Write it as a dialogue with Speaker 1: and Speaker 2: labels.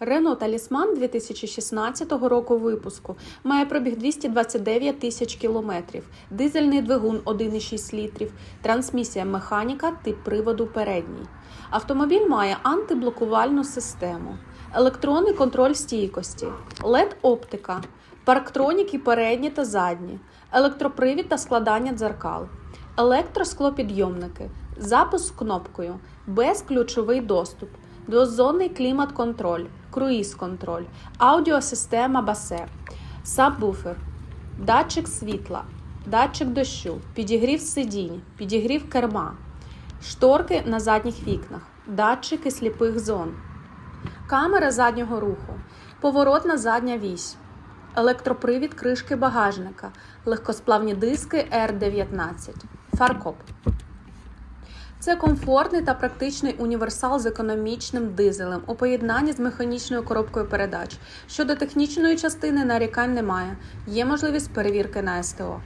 Speaker 1: Renault Talisman 2016 року випуску. Має пробіг 229 тисяч кілометрів, дизельний двигун 1,6 літрів, трансмісія механіка, тип приводу передній. Автомобіль має антиблокувальну систему, електронний контроль стійкості, LED-оптика, парктроніки передні та задні, електропривід та складання дзеркал, електросклопідйомники, запуск кнопкою, безключовий доступ, двозонний клімат-контроль, круїз-контроль, аудіосистема басе, сабвуфер, датчик світла, датчик дощу, підігрів сидінь, підігрів керма, шторки на задніх вікнах, датчики сліпих зон, камера заднього руху, поворотна задня вісь, електропривід кришки багажника, легкосплавні диски R19, фаркоп. Це комфортний та практичний універсал з економічним дизелем у поєднанні з механічною коробкою передач. Щодо технічної частини нарікань немає. Є можливість перевірки на СТО.